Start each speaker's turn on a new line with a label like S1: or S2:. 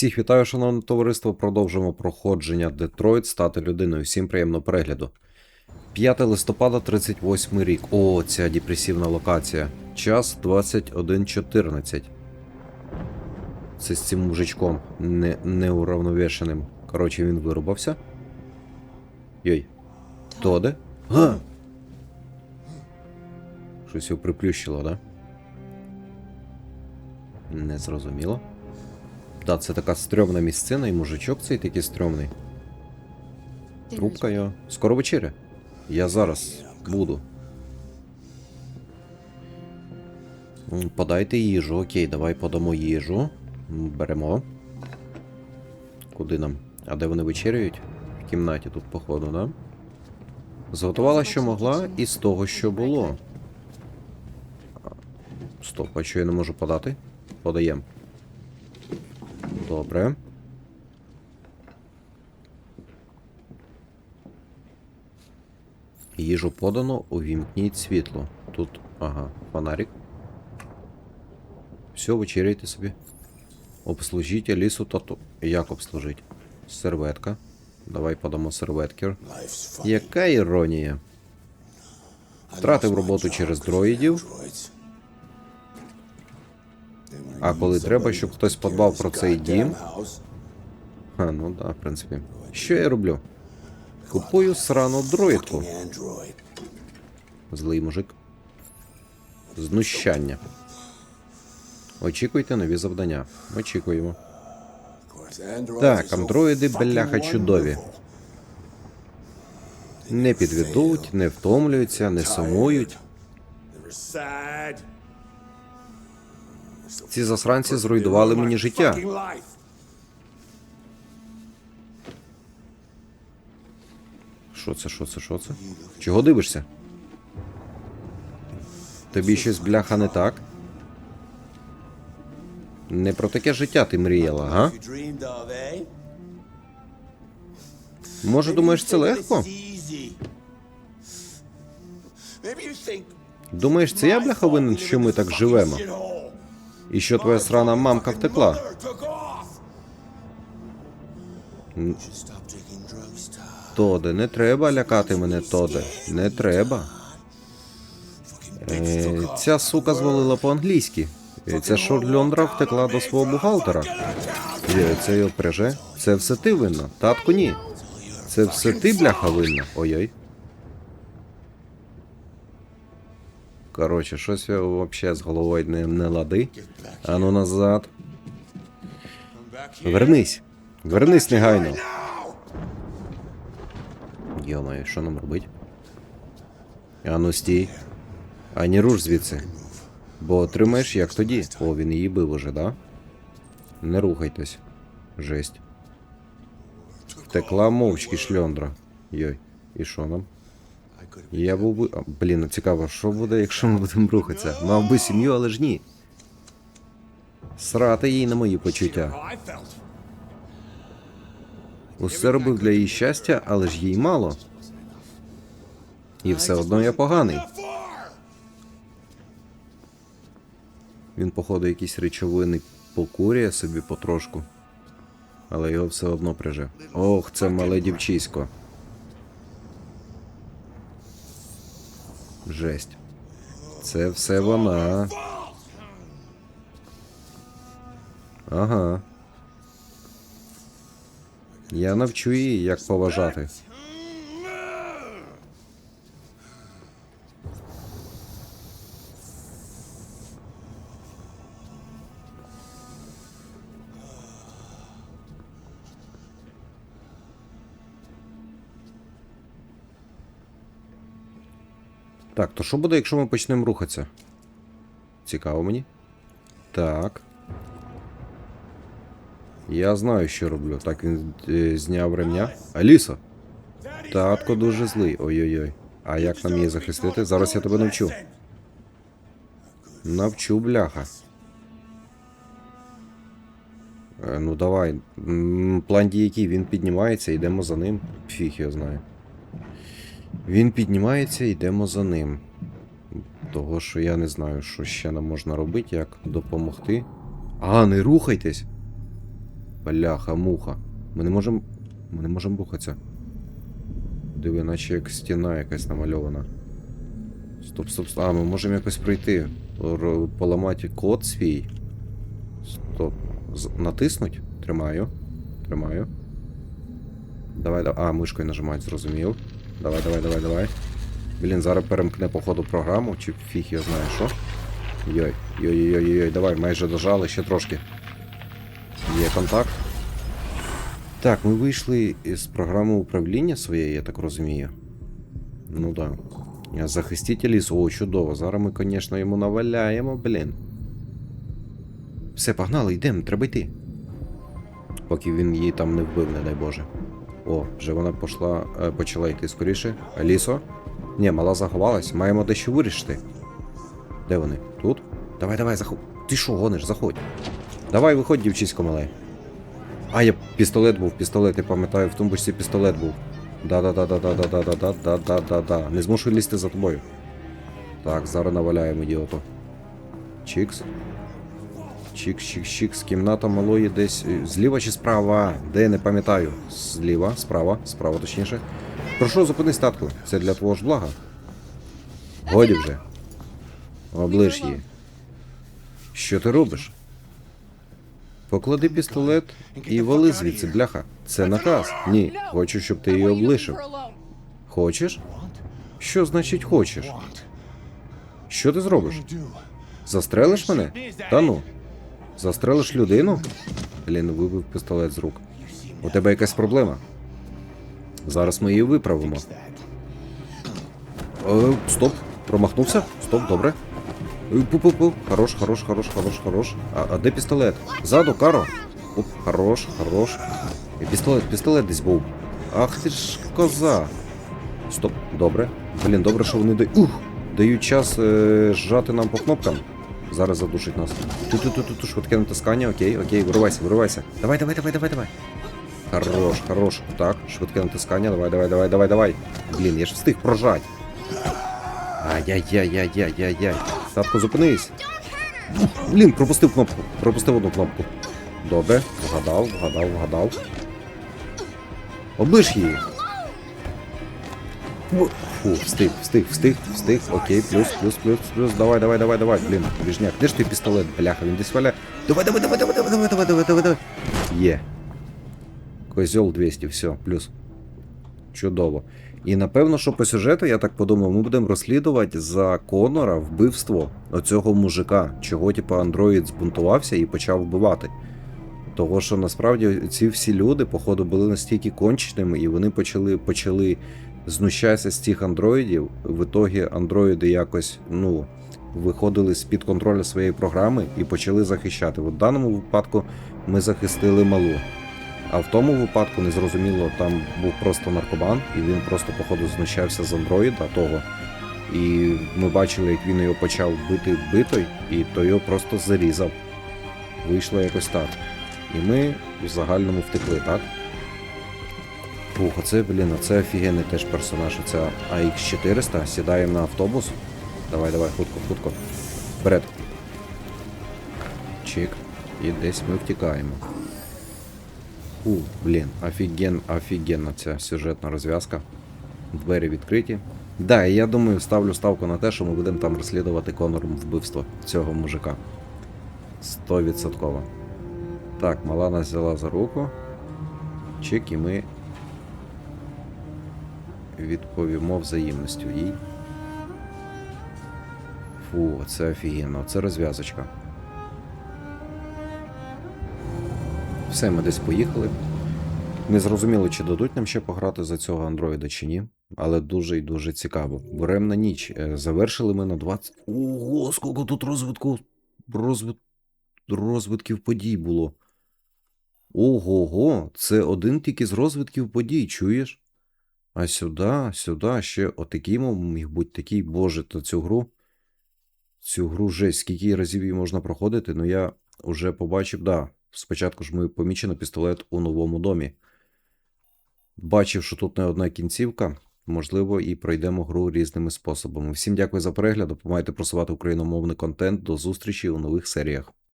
S1: Всіх вітаю, шановне товариство. Продовжуємо проходження Детройт, стати людиною. Всім приємного перегляду. 5 листопада, 38 рік. О, ця депресивна локація. Час 21.14. Це з цим мужичком не, неуравновішеним. Коротше, він вирубався. Йой. Тоде? Га! Щось його приплющило, да? Не зрозуміло. Да, це така стрьомна місцина, і мужичок цей такий стрьомний. Трубка його. Скоро вечеря. Я зараз буду. Подайте їжу. Окей, давай подамо їжу. Беремо. Куди нам? А де вони вечеряють? В кімнаті тут, походу, да? Зготувала, що могла, із того, що було. Стоп, а що я не можу подати? Подаємо. Добре. Їжу подано, увімкніть світло. Тут, ага, фонарик. Все, вечеряйте собі. Обслужіть Алісу тату. Як обслужить? Серветка. Давай подамо серветки. Яка іронія? Втратив роботу через дроїдів. А коли треба, щоб хтось подбав про цей дім. А, ну да, в принципі. Що я роблю? Купую срану дроїдку. Злий мужик. Знущання. Очікуйте нові завдання. Очікуємо.
S2: Так, андроїди бляха чудові.
S1: Не підведуть, не втомлюються, не сумують. Ці засранці зруйнували мені життя. Що це, що це, що це? Чого дивишся? Тобі щось бляха не так? Не про таке життя ти мріяла, га? Може, думаєш, це легко? Думаєш, це я бляха винен, що ми так живемо? І що твоя срана мамка втекла? Тоде, не треба лякати мене, Тоде. Не треба. Е, ця сука звалила по-англійськи. Е, Ця шорльондра втекла до свого бухгалтера. Е, Це його преже. Це все ти винна. Татку, ні. Це все ти, бляха, винна. Ой-ой. Короче, щось вообще з головою не, не лади. Ану назад. Вернись. Вернись негайно. Йомаю, що нам робить? Ану стій. Ані руш звідси. Бо отримаєш як тоді. О, він її бив уже, да? Не рухайтесь. Жесть. Втекла мовчки шльондра. Йой. І що нам? Я був би. Блін, ну цікаво, що буде, якщо ми будемо рухатися? Мав би сім'ю, але ж ні. Срати їй на мої почуття. Усе робив для її щастя, але ж їй мало. І все одно я поганий. Він, походу, якісь речовини покурює собі потрошку. Але його все одно прижив. Ох, це мале дівчисько. Жесть. Це все вона. Ага. Я навчу її, як поважати. Так, то що буде, якщо ми почнемо рухатися? Цікаво мені. Так. Я знаю, що роблю. Так він е, зняв ремня. Аліса! Татко дуже злий. Ой-ой-ой. А як нам її захистити? Зараз я тебе навчу. Навчу, бляха. Е, ну давай. М, План дій який? Він піднімається, йдемо за ним. Фіг його знає. Він піднімається, йдемо за ним. Того, що я не знаю, що ще нам можна робити, як допомогти. А, не рухайтесь! Бляха, муха. Ми не можемо. Ми не можемо рухатися. Диви, наче як стіна якась намальована. Стоп, стоп, стоп. А, ми можемо якось пройти. Р- Поламати код свій. Стоп. З- Натиснуть? Тримаю. Тримаю. Давай, давай. А, мишкою нажимають, зрозумів. Давай, давай, давай, давай. Блін, зараз перемкне походу програму, чи фіг я знаю що. Йой, йой-йой-йой, давай, майже дожали, ще трошки. Є контакт. Так, ми вийшли із програми управління своєї, я так розумію. Ну да. Захистіть ліс. О, чудово. Зараз ми, звісно, йому наваляємо, блін. Все, погнали, йдемо, треба йти. Поки він її там не вбив, не дай Боже. О, вже вона пошла, е, почала йти скоріше. Алісо? Ні, мала заховалась, маємо дещо вирішити. Де вони? Тут? Давай, давай, заходь. Ти що гониш, заходь. Давай, виходь, дівчисько мале. А, я пістолет був, пістолет, я пам'ятаю, в тумбочці пістолет був. Да-да-да-да-да-да-да-да-да-да-да. Не змушу лізти за тобою. Так, зараз наваляємо ідіоту. Чікс. Чікс, чікс. Кімната малої десь. е, Зліва чи справа? Де не пам'ятаю. Зліва, справа, справа точніше. Прошу, зупинись, татку. Це для твого ж блага. Годі вже. Оближ її. Що ти робиш? Поклади пістолет і вали звідси, бляха. Це наказ. Ні, хочу, щоб ти її облишив. Хочеш? Що значить хочеш? Що ти зробиш? Застрелиш мене? Та ну. Застрелиш людину? Блін, вибив пістолет з рук. У тебе якась проблема. Зараз ми її виправимо. Е, стоп, промахнувся? Стоп, добре. Е, Пу-пу-пу. Хорош, хорош, хорош, хорош, хорош. А, а де пістолет? Ззаду, Каро. Оп, хорош, хорош. Е, Пістолет, пістолет десь був. Ах ти ж коза. Стоп, добре. Блін, добре, що вони дають. Ух! Дають час е, зжати нам по кнопкам. Зараз задушить нас. Ту-ту-ту-ту, швидке натискання, окей, окей, виривайся, виривайся. Давай, давай, давай, давай, давай. Хорош, хорош. Так, швидке натискання. Давай, давай, давай, давай, давай. Блін, я ж встиг прожать. Ай-яй-яй-яй-яй-яй-яй. Татко, зупинись. Блін, пропустив кнопку. Пропустив одну кнопку. Добре, вгадав, вгадав, вгадав. Оближ її. Фу, встиг, встиг, встиг, встиг. Окей, плюс, плюс, плюс, плюс. Давай, давай, давай, давай. Блін, ближняк. Де ж той пістолет, бляха, він десь валя. Давай, давай, давай, давай, давай, давай, давай, давай, давай, давай. Є. Козьол 200, все, плюс. Чудово. І напевно, що по сюжету, я так подумав, ми будемо розслідувати за Конора вбивство оцього мужика, чого типу андроїд збунтувався і почав вбивати. Того, що насправді ці всі люди, походу, були настільки конченими, і вони почали почали знущатися з цих андроїдів. В ітогі андроїди якось ну, виходили з-під контролю своєї програми і почали захищати. В даному випадку ми захистили малу. А в тому випадку незрозуміло, там був просто наркоман, і він просто, походу, знущався з андроїда того. І ми бачили, як він його почав бити битой, і то його просто зарізав. Вийшло якось так. І ми в загальному втекли, так? Фух, оце, блін, оце офігенний теж персонаж. Оця AX400. Сідаємо на автобус. Давай, давай, хутко, хутко. Вперед. Чик. І десь ми втікаємо. Фу, блін, офіген, офігенна ця сюжетна розв'язка. Двері відкриті. Да, і я думаю, ставлю ставку на те, що ми будемо там розслідувати Конором вбивство цього мужика. 100%. Так, мала нас взяла за руку. Чик, і ми відповімо взаємністю їй. Фу, це офігенно, це розв'язочка. Все, ми десь поїхали. Не зрозуміло, чи дадуть нам ще пограти за цього андроїда чи ні. Але дуже і дуже цікаво. Буремна ніч. Е, Завершили ми на 20. Ого, скільки тут розвитку. Розвит... розвитків подій було. Ого-го, це один тільки з розвитків подій, чуєш? А сюди, сюди ще отакий міг бути такий, боже, то цю гру. Цю гру жесть, скільки разів її можна проходити, ну я вже побачив, да. Спочатку ж ми помічено пістолет у новому домі. Бачив, що тут не одна кінцівка. Можливо, і пройдемо гру різними способами. Всім дякую за перегляд. Допомагайте просувати україномовний контент. До зустрічі у нових серіях.